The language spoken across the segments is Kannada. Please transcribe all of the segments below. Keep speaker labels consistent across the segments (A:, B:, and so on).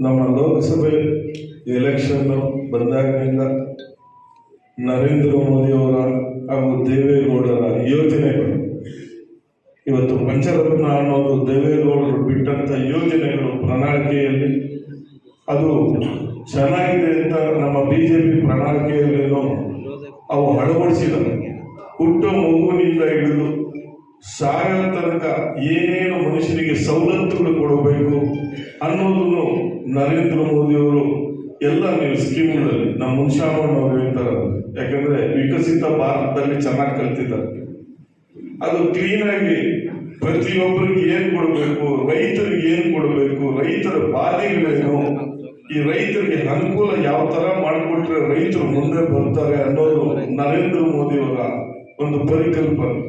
A: ನಮ್ಮ ಲೋಕಸಭೆ ಎಲೆಕ್ಷನ್ ಬಂದಾಗಿನಿಂದ ನರೇಂದ್ರ ಮೋದಿಯವರ ಹಾಗೂ ದೇವೇಗೌಡರ ಯೋಜನೆಗಳು. ಇವತ್ತು ಪಂಚರತ್ನ ಅನ್ನೋದು ದೇವೇಗೌಡರು ಬಿಟ್ಟಂತ ಯೋಜನೆಗಳು ಪ್ರಣಾಳಿಕೆಯಲ್ಲಿ. ಅದು ಚೆನ್ನಾಗಿದೆ ಅಂತ ನಮ್ಮ ಬಿಜೆಪಿ ಪ್ರಣಾಳಿಕೆಯಲ್ಲೇನೋ ಅವು ಅಳವಡಿಸಿದ್ದಾರೆ. ಹುಟ್ಟು ಮಗುವಿನಿಂದ ಸಾಯೋ ತನಕ ಏನೇನು ಮನುಷ್ಯನಿಗೆ ಸವಲತ್ತುಗಳು ಕೊಡಬೇಕು ಅನ್ನೋದನ್ನು ನರೇಂದ್ರ ಮೋದಿಯವರು ಎಲ್ಲ ನೀವು ಸ್ಕೀಮ್ಗಳಲ್ಲಿ ನಮ್ಮ ಮುನ್ಷಾಮಣ್ಣವರು ಹೇಳ್ತಾರೆ. ಯಾಕಂದ್ರೆ ವಿಕಸಿತ ಭಾರತದಲ್ಲಿ ಚೆನ್ನಾಗಿ ಕಲ್ತಿದ್ದಾರೆ. ಅದು ಕ್ಲೀನ್ ಆಗಿ ಪ್ರತಿಯೊಬ್ಬರಿಗೆ ಏನು ಕೊಡಬೇಕು, ರೈತರಿಗೆ ಏನು ಕೊಡಬೇಕು, ರೈತರ ಬಾಧೆಗಳೇನು, ಈ ರೈತರಿಗೆ ಅನುಕೂಲ ಯಾವ ತರ ಮಾಡಿಕೊಟ್ರೆ ರೈತರು ಮುಂದೆ ಬರ್ತಾರೆ ಅನ್ನೋದು ನರೇಂದ್ರ ಮೋದಿಯವರ ಒಂದು ಪರಿಕಲ್ಪನೆ.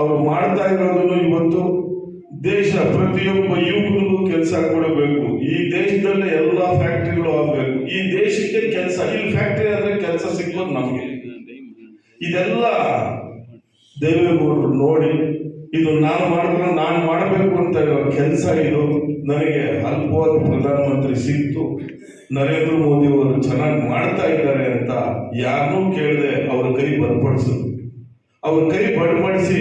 A: ಅವರು ಮಾಡ್ತಾ ಇರೋದನ್ನು ಇವತ್ತು ದೇಶ ಪ್ರತಿಯೊಬ್ಬ ಯುವಕರಿಗೂ ಕೆಲಸ ಕೊಡಬೇಕು. ಈ ದೇಶದಲ್ಲೇ ಎಲ್ಲ ಫ್ಯಾಕ್ಟ್ರಿಗಳು ಆಗಬೇಕು. ಈ ದೇಶಕ್ಕೆ ಕೆಲಸ ಇಲ್ಲಿ ಫ್ಯಾಕ್ಟ್ರಿ ಆದ್ರೆ ಕೆಲಸ ಸಿಗೋದು ನಮಗೆ. ಇದೆಲ್ಲ ದೇವೇಗೌಡರು ನೋಡಿ, ಇದು ನಾನು ಮಾಡಿದ್ರೆ ನಾನು ಮಾಡಬೇಕು ಅಂತ ಇರೋ ಕೆಲಸ ಇದು. ನನಗೆ ಅಲ್ಪವಾಗಿ ಪ್ರಧಾನಮಂತ್ರಿ ಸಿಕ್ತು ನರೇಂದ್ರ ಮೋದಿ ಅವರು ಚೆನ್ನಾಗಿ ಮಾಡ್ತಾ ಇದ್ದಾರೆ ಅಂತ ಯಾರನ್ನೂ ಕೇಳದೆ ಅವರ ಕೈ ಬಲಪಡಿಸಿದ್ರು ಅವ್ರ ಕೈ ಬಡಪಡಿಸಿ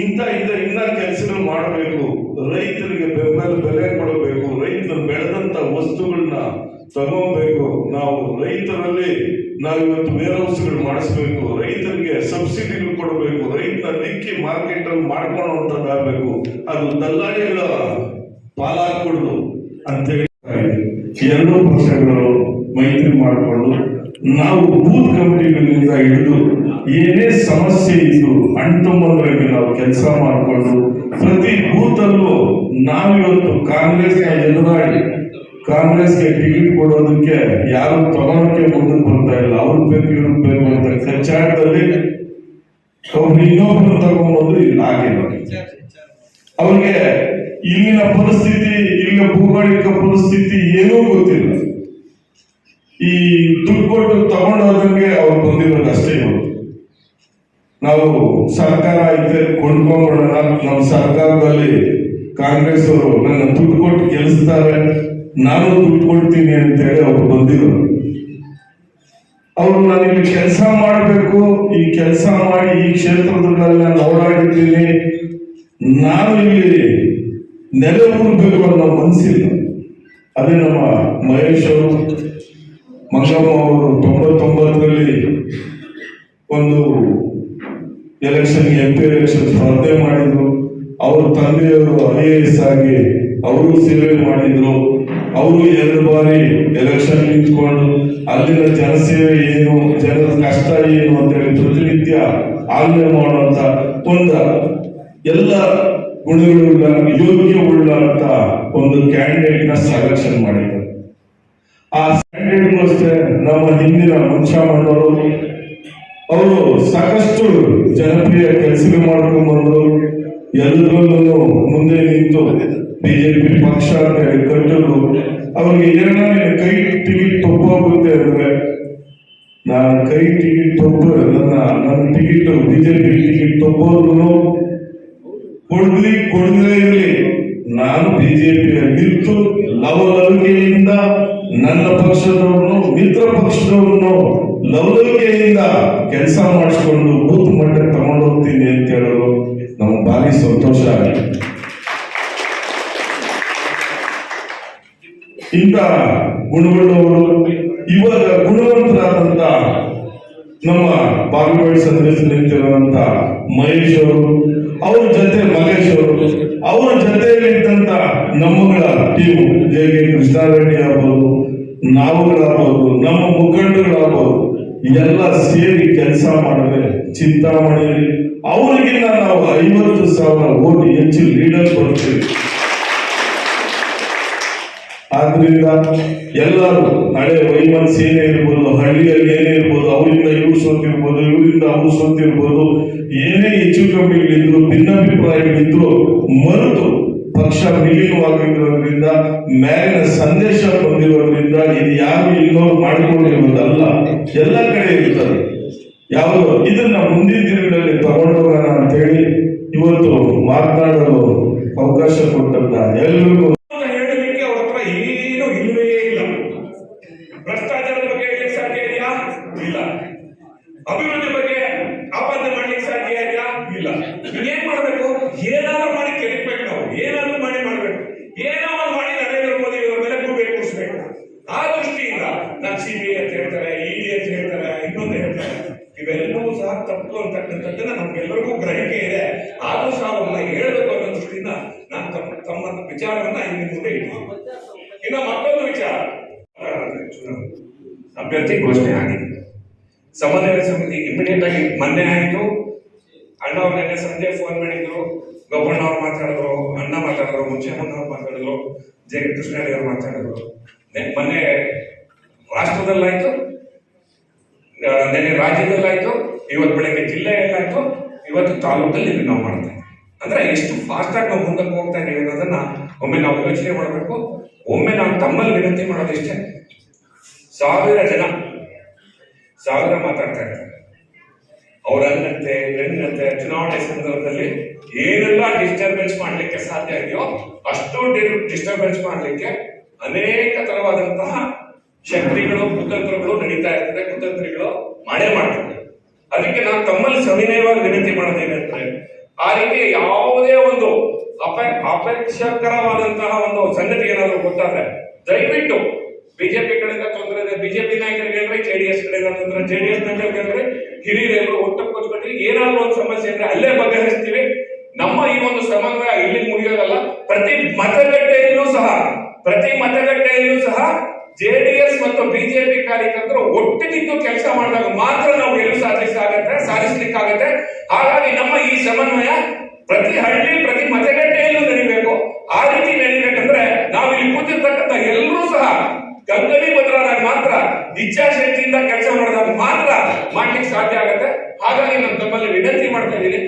A: ಇಂಥ ಇಂಥ ಇನ್ನ ಕೆಲಸಗಳು ಮಾಡಬೇಕು. ರೈತರಿಗೆ ಬೆಂಬಲ ಬೆಲೆ ಕೊಡಬೇಕು. ರೈತರು ಬೆಳೆದಂತ ವಸ್ತುಗಳನ್ನ ತಗೋಬೇಕು. ನಾವು ರೈತರಲ್ಲಿ ನಾವು ಇವತ್ತು ವೇರ್ ಹೌಸ್ಗಳು ಮಾಡಿಸ್ಬೇಕು. ರೈತರಿಗೆ ಸಬ್ಸಿಡಿಗಳು ಕೊಡಬೇಕು. ರೈತನ ನಿಕ್ಕಿ ಮಾರ್ಕೆಟ್ ಅಲ್ಲಿ ಮಾಡ್ಕೊಳ್ಳುವಂತದ್ದಾಗಬೇಕು ಅದು ದಲ್ಲಾಳಿಗಳ ಅಂತ ಅಂತೇಳಿ ಎರಡೂ ಪಕ್ಷಗಳು ಮೈತ್ರಿ ಮಾಡಿಕೊಂಡು ನಾವು ಬೂತ್ ಕಮಿಟಿಗಳಿಂದ ಹಿಡಿದು ಏನೇ ಸಮಸ್ಯೆ ಇದ್ದು ಅಣ್ತುಂಬಂದ್ರಿಗೆ ನಾವು ಕೆಲಸ ಮಾಡಿಕೊಂಡು ಪ್ರತಿ ಬೂತ್ ಅಲ್ಲೂ ನಾವಿವತ್ತು ಕಾಂಗ್ರೆಸ್ಗೆ ಎದುರಾಗಿ ಕಾಂಗ್ರೆಸ್ಗೆ ಟಿಕೆಟ್ ಕೊಡೋದಕ್ಕೆ ಯಾರು ತಗೊಳಕ್ಕೆ ಮುಂದಕ್ಕೆ ಬರ್ತಾ ಇಲ್ಲ, ಅವ್ರು ಬೇಕು, ಇವ್ರು ಬೇಕು ಅಂತ ಕಚ್ಚಾಟದಲ್ಲಿ ಅವ್ರು ಇನ್ನೊಬ್ಬರು ತಗೊಂಬೋದು ಇಲ್ಲಿ ಆಗಿಲ್ಲ ಅವ್ರಿಗೆ ಇಲ್ಲಿನ ಪರಿಸ್ಥಿತಿ, ಇಲ್ಲಿನ ಭೂಗೋಳಿಕ ಪರಿಸ್ಥಿತಿ ಏನೂ ಗೊತ್ತಿಲ್ಲ. ಈ ದುಡ್ಡು ಕೊಟ್ಟು ತಗೊಂಡೋದಂಗೆ ಅವ್ರು ಬಂದಿರೋದು ಅಷ್ಟೇ ನಾವು ಸರ್ಕಾರ ಐತೆ ಕೊಂಡ್ಕೊಂಡ್ಬಿಡೋಣ. ನಮ್ಮ ಸರ್ಕಾರದಲ್ಲಿ ಕಾಂಗ್ರೆಸ್ ಅವರು ನನ್ನ ದುಡ್ಡು ಕೊಟ್ಟು ಗೆಲ್ಲಿಸ್ತಾರೆ, ನಾನು ದುಡ್ಡು ಕೊಡ್ತೀನಿ ಅಂತೇಳಿ ಅವ್ರು ಬಂದಿರೋರು. ಅವ್ರು ನನಗೆ ಕೆಲಸ ಮಾಡಬೇಕು, ಈ ಕೆಲಸ ಮಾಡಿ ಈ ಕ್ಷೇತ್ರದಲ್ಲಿ ನಾನು ಓಡಾಡಿದ್ದೀನಿ. ನಾನು ಇಲ್ಲಿ ನೆಲೆ ಊರ್ಬೇಕು ಅನ್ನೋ ಮನಸ್ಸಿಲ್ಲ. ಅದೇ ನಮ್ಮ ಮಹೇಶ್ ಅವರು ಮಂಗಮ್ಮ ಅವರು ತೊಂಬತ್ತೊಂಬತ್ತರಲ್ಲಿ ಒಂದು ಎಲೆಕ್ಷನ್ ಎಂ ಪಿ ಎಲೆಕ್ಷನ್ ಸ್ಪರ್ಧೆ ಮಾಡಿದ್ರು. ಅವ್ರ ತಂದೆಯವರು ಐ ಎ ಎಸ್ ಆಗಿ ಅವರು ಸೇವೆ ಮಾಡಿದ್ರು. ಅವರು ಎರಡು ಬಾರಿ ಎಲೆಕ್ಷನ್ ನಿಂತ್ಕೊಂಡು ಅಲ್ಲಿನ ಜನಸೇವೆ ಏನು, ಜನರ ಕಷ್ಟ ಏನು ಅಂತೇಳಿ ಪ್ರತಿನಿತ್ಯ ಆಜ್ಞೆ ಮಾಡುವಂತ ಒಂದು ಎಲ್ಲ ಗುಣಗಳುಳ್ಳ ಯೋಗ್ಯವುಳ್ಳ ಅಂತ ಒಂದು ಕ್ಯಾಂಡಿಡೇಟ್ನ ಸೆಲೆಕ್ಷನ್ ಮಾಡಿದ್ರು. ಆ ನಮ್ಮ ಹಿಂದಿನ ಮುನ್ಷಾಮಣ್ಣವರು ಅವರು ಸಾಕಷ್ಟು ಜನಪ್ರಿಯ ಕೆಲಸ ಮಾಡ್ಕೊಂಡು ಬಂದ್ರು ಎಲ್ಲರಲ್ಲೂ ಮುಂದೆ ನಿಂತು ಬಿಜೆಪಿ ಪಕ್ಷ ಅಂತ ಹೇಳಿ ಕಟ್ಟಲು ಅವ್ರಿಗೆ ಏನಾದ್ರೆ ಕೈ ಟಿಕೆಟ್ ತಪ್ಪೋಗುತ್ತೆ ಅಂದ್ರೆ, ನಾನು ಕೈ ಟಿಕೆಟ್ ತಪ್ಪ ನನ್ನ ನನ್ನ ಟಿಕೆಟ್, ಬಿಜೆಪಿ ಟಿಕೆಟ್ ತಪ್ಪೋದ್ರು ಕೊಡ್ಲಿ ಕೊಡದೇ ಇರಲಿ. ನಾನು ಬಿಜೆಪಿಯ ನಿಂತು ಲವಲವಿಕೆಯಿಂದ ನನ್ನ ಪಕ್ಷದವ್ರನ್ನು ಮಿತ್ರ ಪಕ್ಷದವ್ರನ್ನು ಲವಲವಿಕೆಯಿಂದ ಕೆಲಸ ಮಾಡಿಸ್ಕೊಂಡು ಬೂತ್ ಮಟ್ಟಕ್ಕೆ ತಗೊಂಡು ಹೋಗ್ತೀನಿ ಅಂತ ಹೇಳೋರು ನಮ್ಗೆ ಭಾರಿ ಸಂತೋಷ ಆಗಿದೆ. ಇಂಥ ಗುಣಗಳವರು ಇವಾಗ ಗುಣವಂತರಾದಂತ ನಮ್ಮ ಸಂದೇಶ ನಿಂತಿರುವಂತ ಮಹೇಶ್ ಅವರು, ಅವ್ರ ಜೊತೆ ಮಹೇಶ್ ಅವರು, ಅವ್ರ ಜೊತೆಯಲ್ಲಿದ್ದಂತ ನಮ್ಮಗಳ ಟೀಮ್ ಜೆ ಕೆ ಕೃಷ್ಣಾರೆಡ್ಡಿ ಆಗ್ಬೋದು ನಾವುಗಳಾಗ್ಬೋದು, ನಮ್ಮ ಮುಖಂಡಗಳಾಗಬಹುದು ಎಲ್ಲ ಸೇರಿ ಕೆಲಸ ಮಾಡಿದ್ರೆ ಚಿಂತಾಮಣಿಯಲ್ಲಿ ಅವರಿಗಿಂತ ನಾವು ಐವತ್ತು ಸಾವಿರ ಓಟ್ ಹೆಚ್ಚು ಲೀಡರ್ ಬರ್ತೀವಿ ಆದ್ರಿಂದ ಎಲ್ಲರೂ ಹಳೆ ವೈಮನ್ಸ್ ಏನೇ ಇರ್ಬೋದು, ಹಳ್ಳಿಯಲ್ಲಿ ಏನೇ ಇರ್ಬೋದು, ಅವರಿಂದ ಇವ್ರು ಸೋತಿರ್ಬೋದು, ಇವರಿಂದ ಅವ್ರು ಇರ್ಬೋದು ಏನೇ ಹೆಚ್ಚು ಕಮ್ಮಿಗಳಿದ್ರು, ಭಿನ್ನಾಭಿಪ್ರಾಯಗಳಿದ್ರು ಮರೆತು ಪಕ್ಷ ವಿಲೀನವಾಗಿರೋದ್ರಿಂದ ಮ್ಯಾಲಿನ ಸಂದೇಶ ಬಂದಿರೋದ್ರಿಂದ ಇದು ಯಾರು ಇನ್ನೂ ಮಾಡಿಕೊಂಡಿರೋದಲ್ಲ ಎಲ್ಲ ಕಡೆ ಇರ್ತದೆ ಯಾವುದು? ಇದನ್ನ ಮುಂದಿನ ದಿನಗಳಲ್ಲಿ ತಗೊಂಡೋಗೋಣ ಅಂತ ಹೇಳಿ ಇವತ್ತು ಮಾತನಾಡಲು ಅವಕಾಶ ಕೊಟ್ಟಂತ
B: ಎಲ್ಲರಿಗೂ ಅಭಿವೃದ್ಧಿ ಬಗ್ಗೆ ತಮ್ಮ ವಿಚಾರವನ್ನ ಇಲ್ಲಿ ಮುಂದೆ ಇಟ್ಟು ಇನ್ನು ಮತ್ತೊಂದು ವಿಚಾರ. ಅಭ್ಯರ್ಥಿ ಘೋಷಣೆ ಆಗಿದೆ. ಸಮನ್ವಯ ಸಮಿತಿ ಇಮಿಡಿಯೇಟ್ ಆಗಿ ಮೊನ್ನೆ ಆಯಿತು. ಅಣ್ಣ ಅವ್ರ ನೆನ್ನೆ ಸಂಜೆ ಫೋನ್ ಮಾಡಿದ್ರು. ಗೊಬ್ಬಣ್ಣ ಅವ್ರು ಮಾತಾಡಿದ್ರು, ಅಣ್ಣ ಮಾತಾಡಿದ್ರು ಮುಂಚೆಮ್ಮನ ಅವ್ರು ಮಾತಾಡಿದ್ರು, ಜೆ ಅಡಿ ಅವ್ರು ಮಾತಾಡಿದ್ರು. ಮೊನ್ನೆ ರಾಷ್ಟ್ರದಲ್ಲಾಯ್ತು. ನೆನ್ನೆ ರಾಜ್ಯದಲ್ಲಾಯ್ತು. ಇವತ್ತು ಬೆಳಗ್ಗೆ ಜಿಲ್ಲೆಯಲ್ಲಾಯ್ತು ಇವತ್ತು ತಾಲೂಕಲ್ಲಿ ನಾವು ಮಾಡ್ತೇವೆ. ಅಂದ್ರೆ ಎಷ್ಟು ಫಾಸ್ಟ್ ಆಗಿ ನಾವು ಮುಂದಕ್ಕೆ ಹೋಗ್ತಾ ಇದೀವಿ ಅನ್ನೋದನ್ನ ಒಮ್ಮೆ ನಾವು ಯೋಚನೆ ಮಾಡಬೇಕು. ಒಮ್ಮೆ ನಾವು ತಮ್ಮಲ್ಲಿ ವಿನಂತಿ ಮಾಡೋದಿಷ್ಟೇ ಸಾವಿರ ಜನ, ಸಾವಿರ ಮಾತಾಡ್ತಾ ಇದ್ದಾರೆ. ಅವರಂತೆ ಹೆಣ್ಣಂತೆ ಚುನಾವಣೆ ಸಂದರ್ಭದಲ್ಲಿ ಏನೆಲ್ಲ ಡಿಸ್ಟರ್ಬೆನ್ಸ್ ಮಾಡಲಿಕ್ಕೆ ಸಾಧ್ಯ ಇದೆಯೋ ಅಷ್ಟು ಡಿಸ್ಟರ್ಬೆನ್ಸ್ ಮಾಡಲಿಕ್ಕೆ ಅನೇಕ ತರವಾದಂತಹ ಶಕ್ತಿಗಳು, ಕುತಂತ್ರಗಳು ನಡೀತಾ ಇರ್ತದೆ. ಕುತಂತ್ರಿಗಳು ಮಾಡೇ ಮಾಡ್ತಾರೆ ಅದಕ್ಕೆ ನಾನು ತಮ್ಮಲ್ಲಿ ಸವಿನಯವಾಗಿ ವಿನಂತಿ ಮಾಡೋದೇನಂದ್ರೆ ಆ ರೀತಿ ಯಾವುದೇ ಒಂದು ಅಪೆ ಅಪೇಕ್ಷಕರವಾದಂತಹ ಒಂದು ಸಂಗತಿ ಏನಾದರೂ ಗೊತ್ತಾದ್ರೆ, ದಯವಿಟ್ಟು ಬಿಜೆಪಿ ಕಡೆಯಿಂದ ತೊಂದರೆ ಇದೆ. ಬಿಜೆಪಿ ನಾಯಕರಿಗೆ ಹೇಳಿದ್ರೆ ಜೆಡಿಎಸ್ ಕಡೆಯಿಂದ ತೊಂದರೆ. ಜೆಡಿಎಸ್ ನಾಯಕರಿಗೆ ಹೇಳ್ರಿ ಹಿರಿಯರೆಲ್ಲರೂ ಒಟ್ಟು ಕೂತ್ಕೊಂಡ್ರಿ ಏನಾದ್ರು ಒಂದು ಸಮಸ್ಯೆ ಅಂದ್ರೆ ಅಲ್ಲೇ ಬಗೆಹರಿಸ್ತೀವಿ. ನಮ್ಮ ಈ ಒಂದು ಸಮನ್ವಯ ಇಲ್ಲಿ ಮುಗಿಯೋದಲ್ಲ. ಪ್ರತಿ ಮತಗಟ್ಟೆಯಲ್ಲೂ ಸಹ, ಪ್ರತಿ ಸಹ ಜೆಡಿಎಸ್ ಮತ್ತು ಬಿಜೆಪಿ ಕಾರ್ಯಕರ್ತರು ಒಟ್ಟಿಗಿದ್ದು ಕೆಲಸ ಮಾಡಿದಾಗ ಮಾತ್ರ ನಾವು ಗೆಲುವು ಸಾಧಿಸಾಗತ್ತೆ ಸಾಧಿಸ್ಲಿಕ್ಕಾಗತ್ತೆ. ಹಾಗಾಗಿ ನಮ್ಮ ಈ ಸಮನ್ವಯ ಪ್ರತಿ ಹಳ್ಳಿ, ಪ್ರತಿ ಮತಗಟ್ಟೆಯಲ್ಲೂ ನಡಿಬೇಕು. ಆ ರೀತಿ ನಡಿಬೇಕಂದ್ರೆ ನಾವು ಇಲ್ಲಿ ಕೂತಿರ್ತಕ್ಕಂಥ ಎಲ್ಲರೂ ಸಹ ಗಂಗಲಿ ಬದಲಾದಾಗ ಮಾತ್ರ ಇಚ್ಛಾಶಕ್ತಿಯಿಂದ ಕೆಲಸ ಮಾಡಿದಾಗ ಮಾತ್ರ ಮಾಡ್ಲಿಕ್ಕೆ ಸಾಧ್ಯ ಆಗತ್ತೆ. ಹಾಗಾಗಿ ನಾನು ತಮ್ಮಲ್ಲಿ ವಿನಂತಿ ಮಾಡ್ತಾ ಇದ್ದೀನಿ.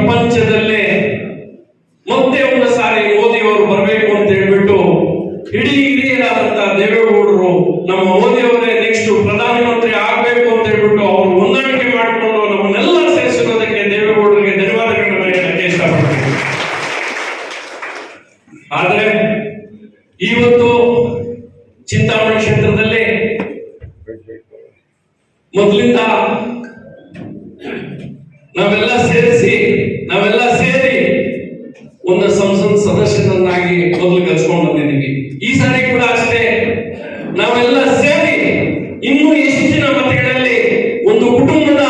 C: ಪ್ರಪಂಚದಲ್ಲೇ ಮತ್ತೆ ಒಂದು ಸಾರಿ ಮೋದಿ ಅವರು ಬರಬೇಕು ಅಂತ ಹೇಳ್ಬಿಟ್ಟು ಇಡೀ ಹಿರಿಯರಾದಂತಹ ದೇವೇಗೌಡರು ನಮ್ಮ ಮೋದಿ ಅವರೇ ನೆಕ್ಸ್ಟ್ ಪ್ರಧಾನಮಂತ್ರಿ ಆಗ್ಬೇಕು ಅಂತ ಹೇಳ್ಬಿಟ್ಟು ಅವರು ಹೊಂದಾಣಿಕೆ ಮಾಡಿಕೊಂಡು ನಮ್ಮನ್ನೆಲ್ಲ ಸೇರಿಸಿರೋದಕ್ಕೆ ದೇವೇಗೌಡರಿಗೆ ಧನ್ಯವಾದಗಳನ್ನ ಹೇಳಕ್ಕೆ ಇಷ್ಟಪಡ್ತೀನಿ. ಆದ್ರೆ ಇವತ್ತು ಚಿಂತಾಮಣಿ ಕ್ಷೇತ್ರದಲ್ಲಿ ಮೊದಲಿಂದ ನಾವೆಲ್ಲ ಸೇರಿಸಿ ನಾವೆಲ್ಲ ಸೇರಿ ಒಂದು ಸಂಸತ್ ಸದಸ್ಯರನ್ನಾಗಿ ಮೊದಲು ಕಲ್ಸ್ಕೊಂಡು ಬಂದಿದ್ದೀವಿ. ಈ ಸಾರಿ ಕೂಡ ಅಷ್ಟೇ. ನಾವೆಲ್ಲ ಸೇರಿ ಇನ್ನು ಹೆಚ್ಚಿನ ಮತಗಳಲ್ಲಿ ಒಂದು ಕುಟುಂಬದ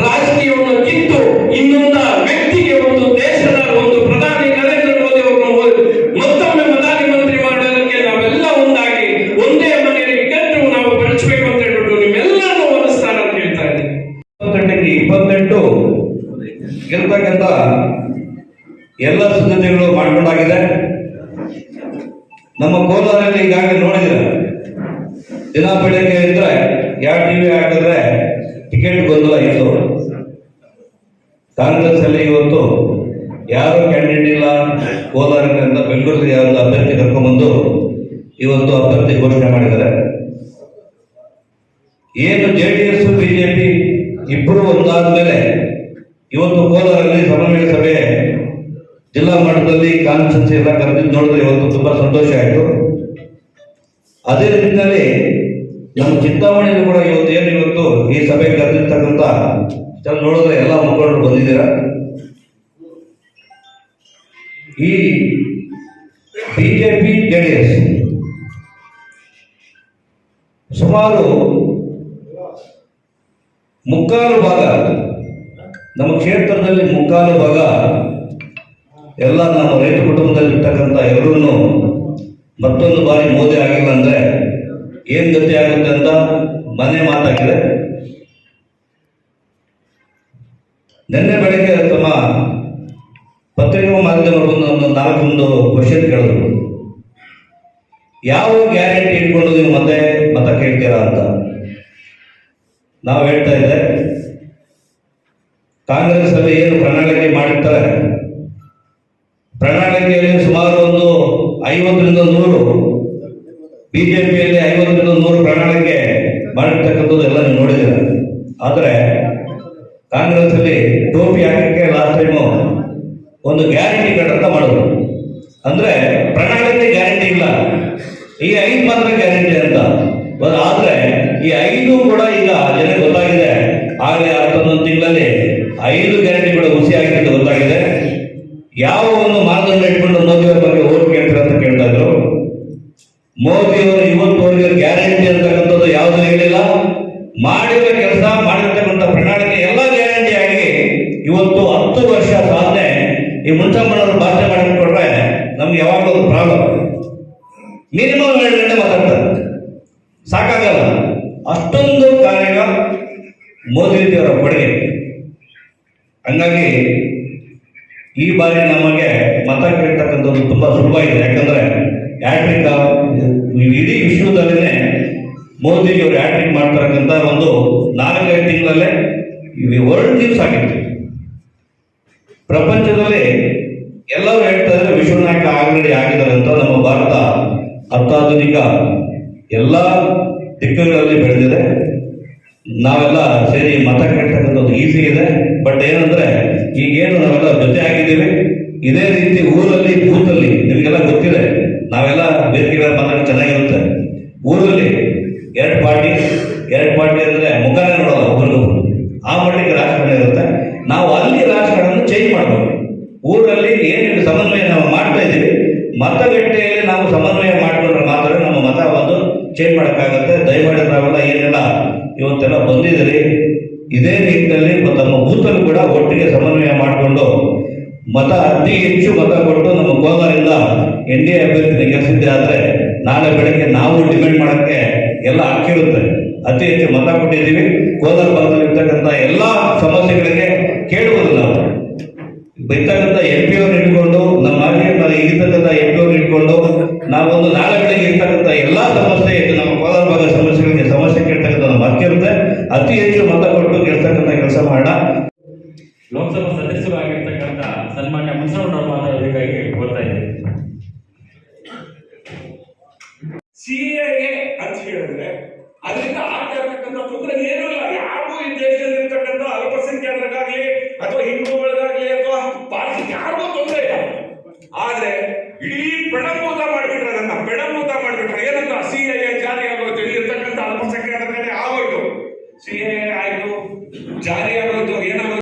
C: ರಾಜಕೀಯವನ್ನು ಕಿತ್ತು ಇನ್ನೊಂದ ವ್ಯಕ್ತಿಗೆ ಒಂದು ದೇಶದ ಒಂದು ಪ್ರಧಾನಿ ನರೇಂದ್ರ ಮೋದಿ ಅವರನ್ನು ಮತ್ತೊಮ್ಮೆ ಪ್ರಧಾನಿ ಮಂತ್ರಿ ಮಾಡೋದಕ್ಕೆ ನಾವೆಲ್ಲ ಒಂದಾಗಿ ಒಂದೇ ಮನೆಯಲ್ಲಿ ಕಟ್ಟು ನಾವು ಬೆಳೆಸಬೇಕು ಅಂತ ಹೇಳ್ಬಿಟ್ಟು ನಿಮ್ಮೆಲ್ಲರನ್ನೂ ಒಲಿಸ್ತಾರ ಅಂತ ಹೇಳ್ತಾ ಇದ್ದೀನಿ
D: ಇಪ್ಪತ್ತೆಂಟಕ್ಕೆ ಇಪ್ಪತ್ತೆಂಟು ಗೆಲ್ತಕ್ಕಂಥ ಎಲ್ಲ ಸಿದ್ಧತೆಗಳು ಮಾಡ್ಕೊಂಡಾಗಿದೆ ನಮ್ಮ ಕೋಲಾರಲ್ಲಿ ಈಗಾಗಲೇ ನೋಡಿದ್ರೆ ದಿನ ಬೆಳಗ್ಗೆ ಇದ್ರೆ ಯಾವ ಟಿವಿ ಹಾಕಿದ್ರೆ ಟಿಕೆಟ್ ಗೊಂದಲ ಇತ್ತು ಕಾಂಗ್ರೆಸ್ ಅಲ್ಲಿ ಇವತ್ತು ಯಾರು ಕ್ಯಾಂಡಿಡೇಟ್ ಇಲ್ಲ? ಕೋಲಾರದಿಂದ ಬೆಂಗಳೂರಿಗೆ ಯಾರು ಅಭ್ಯರ್ಥಿ ಕರ್ಕೊಂಡ್ಬಂದು ಇವತ್ತು ಅಭ್ಯರ್ಥಿ ಘೋಷಣೆ ಮಾಡಿದ್ದಾರೆ. ಏನು ಜೆ ಡಿ ಎಸ್ ಬಿಜೆಪಿ ಇಬ್ಬರು ಒಂದಾದ ಮೇಲೆ ಇವತ್ತು ಕೋಲಾರಲ್ಲಿ ಸಮನ್ವಯ ಸಭೆ ಜಿಲ್ಲಾ ಮಟ್ಟದಲ್ಲಿ ಕಾನ್ಫರೆನ್ಸ್ ಎಲ್ಲ ಕರೆದಿದ್ದು ನೋಡಿದ್ರೆ ಇವತ್ತು ತುಂಬಾ ಸಂತೋಷ ಆಯಿತು. ಅದೇ ರೀತಿಯಲ್ಲಿ ನಮ್ಮ ಚಿಂತಾಮಣಿಯಲ್ಲಿ ಕೂಡ ಇವತ್ತು ಏನು ಇವತ್ತು ಈ ಸಭೆ ಕರೆದಿರ್ತಕ್ಕಂಥ ನೋಡಿದ್ರೆ ಎಲ್ಲ ಮುಖಂಡರು ಬಂದಿದ್ದೀರಾ? ಈ ಬಿಜೆಪಿ ಜೆ ಡಿ ಎಸ್ ಸುಮಾರು ಮುಕ್ಕಾಲು ಭಾಗ, ನಮ್ಮ ಕ್ಷೇತ್ರದಲ್ಲಿ ಮುಕ್ಕಾಲು ಭಾಗ ಎಲ್ಲ ನಮ್ಮ ರೈತ ಕುಟುಂಬದಲ್ಲಿರ್ತಕ್ಕಂಥ ಎಲ್ಲರೂ ಮತ್ತೊಂದು ಬಾರಿ ಮೋದಿ ಆಗಿಲ್ಲ ಅಂದರೆ ಏನು ಗತಿ ಆಗುತ್ತೆ ಅಂತ ಮನೆ ಮಾತಾಗಿದೆ. ನಿನ್ನೆ ಬೆಳಗ್ಗೆ ತಮ್ಮ ಪತ್ರಿಕಾ ಮಾಧ್ಯಮಗಳು ನಾಲ್ಕೊಂದು ಕ್ವಶನ್ ಕೇಳಿದ್ರು ಯಾವ ಗ್ಯಾರಂಟಿ ಇಟ್ಕೊಂಡು ನೀವು ಮತ್ತೆ ಮತ ಕೇಳ್ತೀರಾ ಅಂತ. ನಾವು ಹೇಳ್ತಾ ಇದ್ದೆ ಕಾಂಗ್ರೆಸ್ ಅಲ್ಲಿ ಏನು ಪ್ರಣಾಳಿಕೆ ಮಾಡಿರ್ತಾರೆ? ಪ್ರಣಾಳಿಕೆಯಲ್ಲಿ ಸುಮಾರು ಒಂದು ಐವತ್ತರಿಂದ ನೂರು, ಬಿಜೆಪಿಯಲ್ಲಿ ಐವತ್ತರಿಂದ ನೂರು ಪ್ರಣಾಳಿಕೆ ಮಾಡಿರ್ತಕ್ಕಂಥದ್ದು ಎಲ್ಲ ನೀವು ನೋಡಿದ್ದೀರ. ಆದರೆ ಕಾಂಗ್ರೆಸ್ ಅಲ್ಲಿ ಟೋಪಿ ಹಾಕಕ್ಕೆ ಲಾಸ್ಟ್ ಟೈಮು ಒಂದು ಗ್ಯಾರಂಟಿ ಕಾರ್ಡ್ ಅಂತ ಮಾಡಿದ್ರು. ಅಂದ್ರೆ ಪ್ರಣಾಳಿಕೆ ಗ್ಯಾರಂಟಿ ಇಲ್ಲ. ಈ ಐದು ಮಾತ್ರ ಗ್ಯಾರಂಟಿ ಅಂತ. ಆದ್ರೆ ಈ ಐದು ಕೂಡ ಈಗ ಜನಕ್ಕೆ ಗೊತ್ತಾಗಿದೆ. ಆಗಲೇ ಹತ್ತೊಂದೊಂದು ತಿಂಗಳಲ್ಲಿ ಐದು ಸಾಕಾಗಲ್ಲ ಅಷ್ಟೊಂದು ಕಾರ್ಯ ಮೋದಿ ಅವರ ಕೊಡುಗೆ. ಹಂಗಾಗಿ ಈ ಬಾರಿ ನಮಗೆ ಮತ ಕೇಳ್ತಕ್ಕಂಥದ್ದು ತುಂಬಾ ಸುಲಭ ಇದೆ. ಯಾಕಂದ್ರೆ ಹ್ಯಾಟ್ರಿಕ್ ಇಡೀ ವಿಶ್ವದಲ್ಲೇ ಮೋದಿಜಿಯವರು ಹ್ಯಾಟ್ರಿಕ್ ಮಾಡ್ತಕ್ಕಂಥ ಒಂದು ನಾಲ್ಕೈದು ತಿಂಗಳಲ್ಲೇ ವರ್ಲ್ಡ್ ನ್ಯೂಸ್ ಆಗಿತ್ತು. ಪ್ರಪಂಚದಲ್ಲಿ ಎಲ್ಲರೂ ಹೇಳ್ತಾರೆ ವಿಶ್ವನಾಯಕ ಆಲ್ರೆಡಿ ಆಗಿದ್ದಾರೆ ಅಂತ ನಮ್ಮ ಭಾರತ ಅತ್ಯಾಧುನಿಕ ಎಲ್ಲ ದಿಕ್ಕುಗಳಲ್ಲಿ ಬೆಳೆದಿದೆ. ನಾವೆಲ್ಲ ಸೇರಿ ಮತ ಕೇಳ್ತಕ್ಕಂಥದ್ದು ಈಸಿ ಇದೆ. ಬಟ್ ಏನಂದ್ರೆ, ಈಗೇನು ನಾವೆಲ್ಲ ಜೊತೆ ಆಗಿದ್ದೀವಿ ಇದೇ ರೀತಿ ಊರಲ್ಲಿ ಭೂತಲ್ಲಿ ನಿಮಗೆಲ್ಲ ಗೊತ್ತಿದೆ, ನಾವೆಲ್ಲ ಬೇರೆ ಮಾತಾಡಿ ಚೆನ್ನಾಗಿರುತ್ತೆ. ಊರಲ್ಲಿ ಎರಡು ಪಾರ್ಟಿ ಎರಡು ಪಾರ್ಟಿ ಅಂದ್ರೆ ಮುಖನೇ ನೋಡೋಲ್ಲ ಒಬ್ಬರು ಆ ಮಟ್ಟಿಗೆ ರಾಜಕಾರಣ ಇರುತ್ತೆ ನಾವು ಅಲ್ಲಿ ರಾಜಕಾರಣ ಚೇಂಜ್ ಮಾಡಬೇಕು ಊರಲ್ಲಿ ಏನೇನು ಸಮನ್ವಯ ನಾವು ಮಾಡ್ತಾ ಇದ್ದೀವಿ ಮತಗಟ್ಟೆಯಲ್ಲಿ ನಾವು ಸಮನ್ವಯ ಮಾಡಿಕೊಂಡ್ರೆ ಮಾತ್ರ ನಮ್ಮ ಮತ ಒಂದು ಚೇಂಜ್ ಮಾಡೋಕ್ಕಾಗತ್ತೆ ದಯಮಾಡಿ ನಾವೆಲ್ಲ ಏನೆಲ್ಲ ಇವತ್ತೆಲ್ಲ ಬಂದಿದ್ದೀರಿ ಇದೇ ನಿಟ್ಟಿನಲ್ಲಿ ಮತ್ತು ನಮ್ಮ ಬೂತಲ್ಲಿ ಕೂಡ ಒಟ್ಟಿಗೆ ಸಮನ್ವಯ ಮಾಡಿಕೊಂಡು ಮತ ಅತಿ ಹೆಚ್ಚು ಮತ ಕೊಟ್ಟು ನಮ್ಮ ಕೋಲಾರಿಂದ ಎನ್ ಡಿ ಎ ಅಭ್ಯರ್ಥಿ ಗೆಲ್ಲಿಸಿದ್ದೆ ಆದರೆ ನಾಳೆ ಬೆಳಗ್ಗೆ ನಾವು ಡಿಪೆಂಡ್ ಮಾಡೋಕ್ಕೆ ಹಾಕಿರುತ್ತೆ ಅತಿ ಹೆಚ್ಚು ಮತ ಕೊಟ್ಟಿದ್ದೀವಿ. ಕೋಲಾರ ಭಾಗದಲ್ಲಿರ್ತಕ್ಕಂಥ ಎಲ್ಲ ಸಮಸ್ಯೆಗಳಿಗೆ ಕೇಳುವುದು ನಾವು. ಇರ್ತಕ್ಕಂಥ ಎಂ ಪಿ ಅವ್ರು ಇಟ್ಕೊಂಡು ನಮ್ಮ ಮಾಜಿ ಇರ್ತಕ್ಕಂಥ ಎಂ ಪಿ ಅವ್ರು ಇಟ್ಕೊಂಡು ನಾವೊಂದು ನಾಳೆಗಳಿಗೆ ಇರ್ತಕ್ಕಂಥ ಎಲ್ಲ ಸಮಸ್ಯೆ ಇದು ನಮ್ಮ ಕೋಲಾರ ಭಾಗದ ಸಮಸ್ಯೆಗಳಿಗೆ ಸಮಸ್ಯೆ ಕೇಳ್ತಕ್ಕಂಥ ನಮ್ಮ ಹಕ್ಕಿರುತ್ತೆ ಅತಿ ಹೆಚ್ಚು ಮತ ಕೊಟ್ಟು ಕೇಳ್ತಕ್ಕಂಥ ಕೆಲಸ ಮಾಡೋಣ.
E: ಲೋಕಸಭಾ ಸದಸ್ಯರು ಆಗಿರ್ತಕ್ಕಂಥ ಸನ್ಮಾನ್ಯ ಮುನ್ಸೂರ್ ಮಾತಾಡೋದಕ್ಕಾಗಿ ಬರ್ತಾ ಇದ್ದೀನಿ
B: ಸಿಎಎ ಅಂತ ಹೇಳಿದ್ರೆ